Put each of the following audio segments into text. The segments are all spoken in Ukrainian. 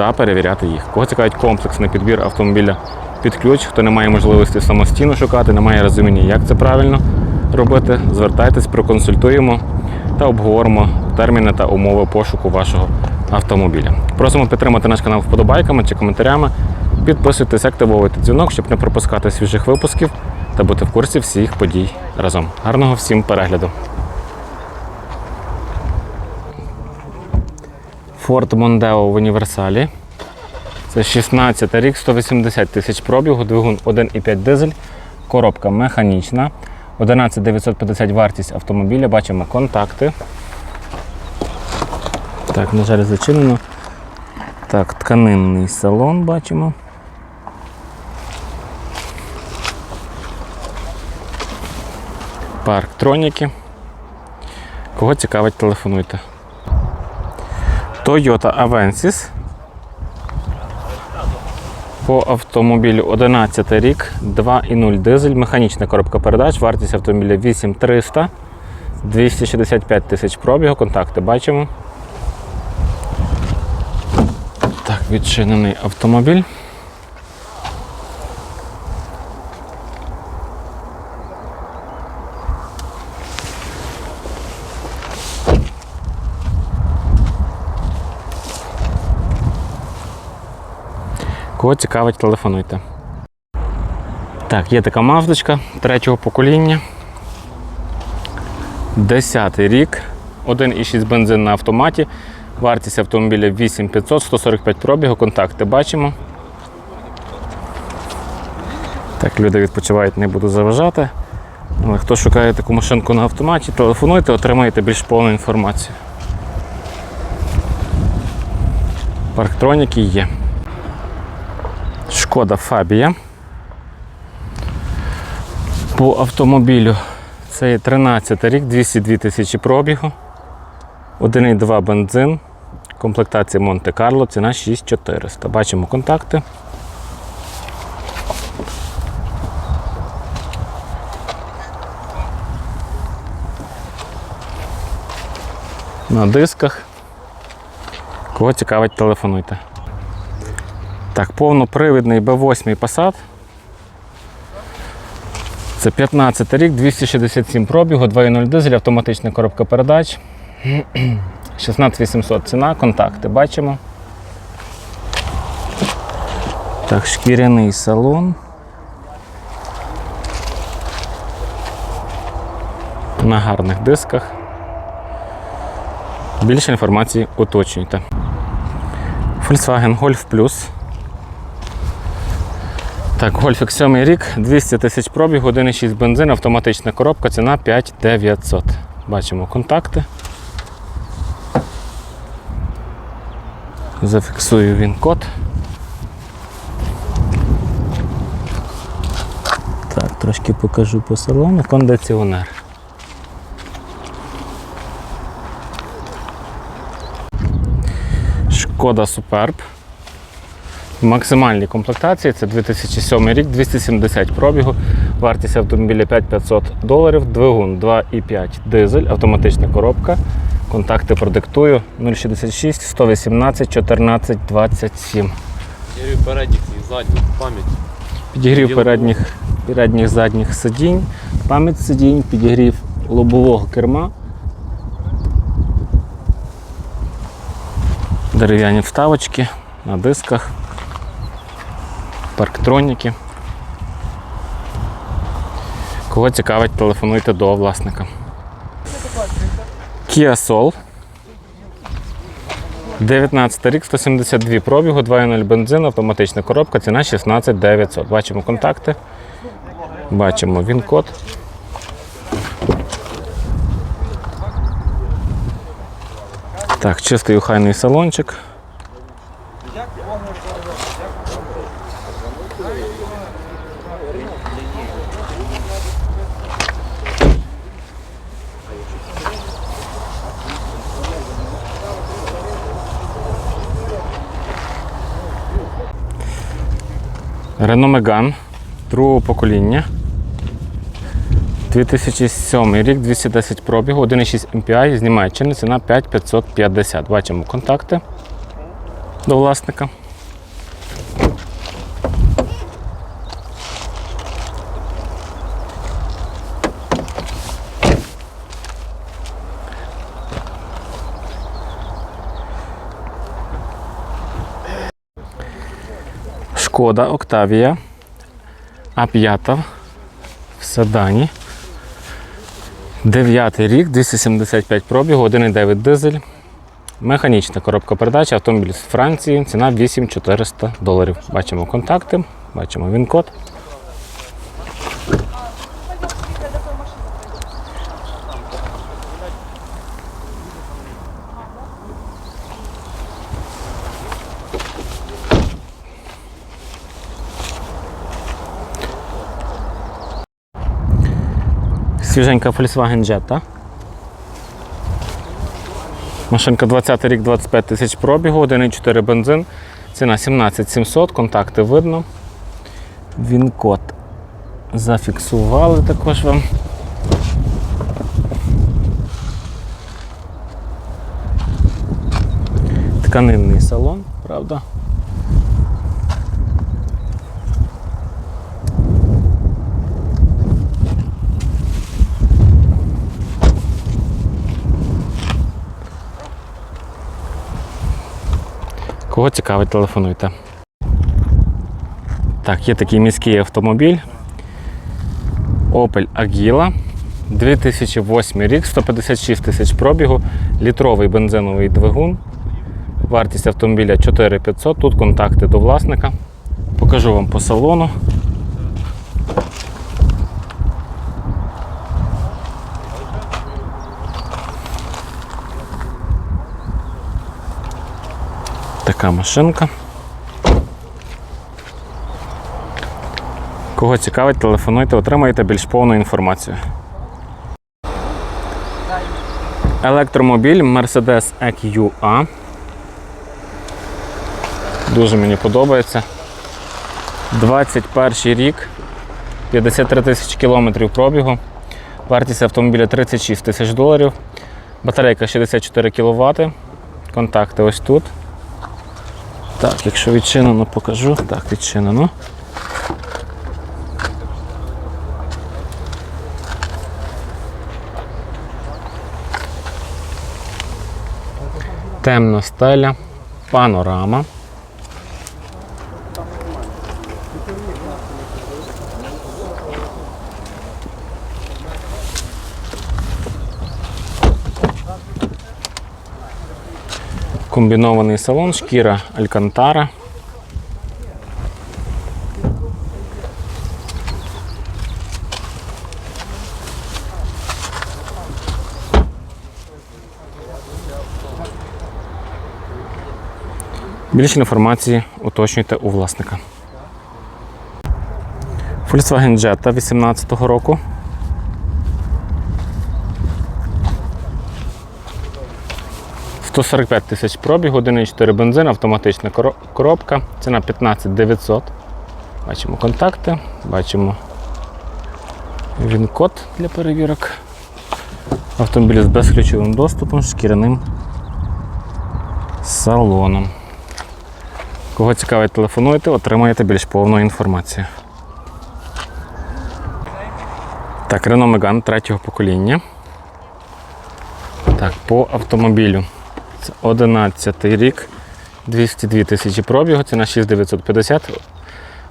та перевіряти їх. Кого цікавить комплексний підбір автомобіля під ключ, хто не має можливості самостійно шукати, не має розуміння, як це правильно робити, звертайтесь, проконсультуємо та обговоримо терміни та умови пошуку вашого автомобіля. Просимо підтримати наш канал вподобайками чи коментарями. Підписуйтесь, активовуйте дзвінок, щоб не пропускати свіжих випусків та бути в курсі всіх подій разом. Гарного всім перегляду! Ford Mondeo в універсалі. Це 16 рік, 180 тисяч пробігу, двигун 1,5 дизель, коробка механічна. 11 950 вартість автомобіля. Бачимо контакти. Так, на жаль, зачинено. Так, тканинний салон бачимо. Парк Троніки. Кого цікавить, телефонуйте. Toyota Avensis. По автомобілю 11 рік, 2,0 дизель, механічна коробка передач, вартість автомобіля 8300, 265 тисяч пробігу, контакти бачимо. Так, відчинений автомобіль. Кого цікавить, телефонуйте. Так, є така маздочка третього покоління. Десятий рік. 1,6 бензин на автоматі. Вартість автомобіля 8500, 145 пробігу, контакти бачимо. Так, люди відпочивають, не буду заважати. Але хто шукає таку машинку на автоматі, телефонуйте, отримаєте більш повну інформацію. Парктроніки є. Шкода Фабія. По автомобілю це є 13 рік, 202 тисячі пробігу, 1,2 бензин, комплектація Монте-Карло, ціна 6400. Бачимо контакти. На дисках. Кого цікавить, телефонуйте. Так, повнопривідний B8 Passat. Це 15 рік, 267 пробігу, 2.0 дизель, автоматична коробка передач. 16800 ціна, контакти бачимо. Так, шкіряний салон. На гарних дисках. Більше інформації уточнюйте. Volkswagen Golf Plus. Так, Гольфік 7 рік, 200 тисяч пробіг, 1,6 бензин, автоматична коробка, ціна 5900. Бачимо контакти. Зафіксую він код. Так, трошки покажу по салону. Кондиціонер. Шкода Суперб. В максимальній комплектації це 2007 рік, 270 пробігу, вартість автомобіля 5500 доларів, двигун 2,5 дизель, автоматична коробка. Контакти продиктую 066 118 14 27. Я говорю, передніх і задніх пам'ять. Підігрів передніх, передніх задніх сидінь, пам'ять сидінь, підігрів лобового керма. Дерев'яні вставочки на дисках, парктроніки. Кого цікавить, телефонуйте до власника. Kia Soul. 19 рік, 172 пробігу, 2.0 бензин, автоматична коробка, ціна 16 900. Бачимо контакти, бачимо він-код. Так, чистий охайний салончик. Renault Megane другого покоління. 2007 рік, 210 пробігу, 1,6 MPI з Німеччини, ціна 5550. Бачимо контакти до власника. Шкода Октавія А5 в седані. Дев'ятий рік, 275 пробігу, 1,9 дизель. Механічна коробка передач, автомобіль з Франції, ціна 8400 доларів. Бачимо контакти, бачимо він-код. Свіженька Volkswagen Jetta. Машинка 20 рік, 25 тисяч пробігу, 1,4 бензин. Ціна 17700, контакти видно. Він код зафіксували також вам. Тканинний салон, правда? Кого цікавить, телефонуйте. Так, є такий міський автомобіль. Opel Agila. 2008 рік, 156 тисяч пробігу, літровий бензиновий двигун. Вартість автомобіля 4500. Тут контакти до власника. Покажу вам по салону. Така машинка. Кого цікавить, телефонуйте, отримаєте більш повну інформацію. Електромобіль Mercedes EQA. Дуже мені подобається. 21 рік, 53 тисячі кілометрів пробігу. Вартість автомобіля 36 тисяч доларів. Батарейка 64 кВт. Контакти ось тут. Так, якщо відчинено, покажу. Так, відчинено. Темна стеля, панорама. Комбінований салон, шкіра Алькантара. Більше інформації уточнюйте у власника. Volkswagen Jetta 2018 року. – 145 тисяч пробігу, 1,4 бензин, автоматична коробка. Ціна 15 900. Бачимо контакти, бачимо він-код для перевірок. Автомобіль з безключовим доступом, шкіряним салоном. Кого цікавить, телефонуйте, отримаєте більш повну інформацію. Так, Renault Megane третього покоління. Так, по автомобілю. Це 11 рік, 202 тисячі пробігу, ціна 6950,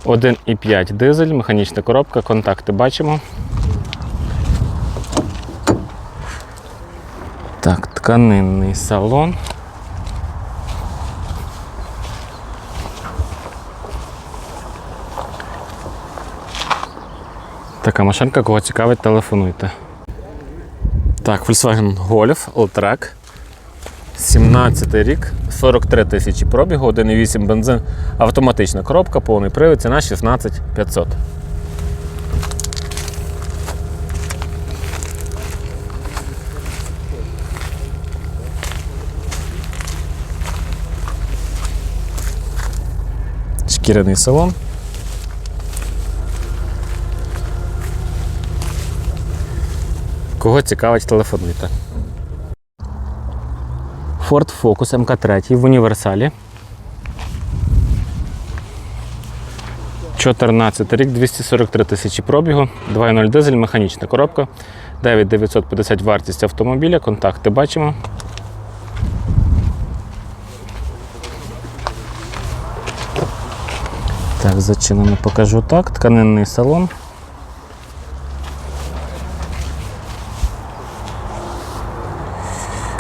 1,5 дизель, механічна коробка, контакти бачимо. Так, тканинний салон. Така машинка, кого цікавить, телефонуйте. Так, Volkswagen Golf Alltrack. 17 рік, 43 тисячі пробігу, 1,8 бензин, автоматична коробка, повний привід, ціна 16500. Шкіряний салон. Кого цікавить, телефонуйте. Ford Focus МК3 в універсалі. 14 рік, 243 тисячі пробігу, 2.0 дизель, механічна коробка, 9950 вартість автомобіля, контакти бачимо. Так, зачинено покажу так. Тканинний салон.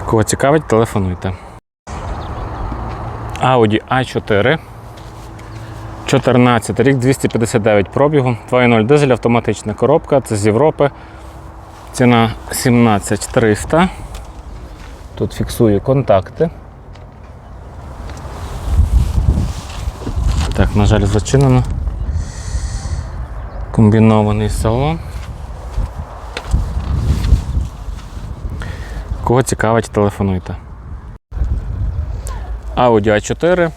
Кого цікавить, телефонуйте. Audi A4. 14 рік, 259 пробігу, 2.0 дизель, автоматична коробка, це з Європи. Ціна 17300. Тут фіксую контакти. Так, на жаль, зачинено. Комбінований салон. Кого цікавить, телефонуйте. Audi A4.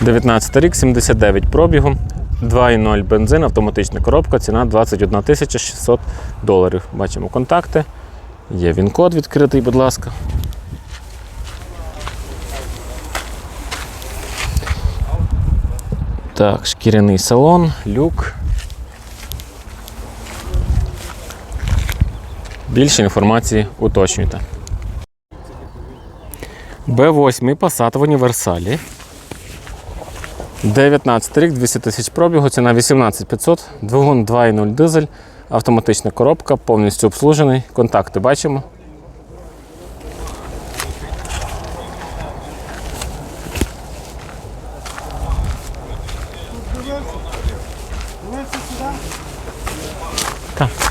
19 рік, 79 пробігу, 2.0 бензин, автоматична коробка, ціна 21 600 доларів. Бачимо контакти. Є він код відкритий, будь ласка. Так, шкіряний салон, люк. Більше інформації уточнюйте. Б8 Passat в універсалі. 19 рік, 200 тисяч пробігу, ціна 18500, двигун 2.0 дизель, автоматична коробка, повністю обслужений. Контакти бачимо. Так.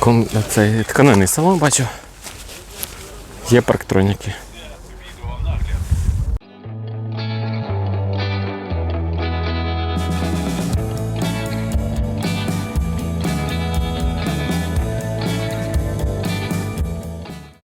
Ком... Це тканинний салон бачу. Є парктроніки.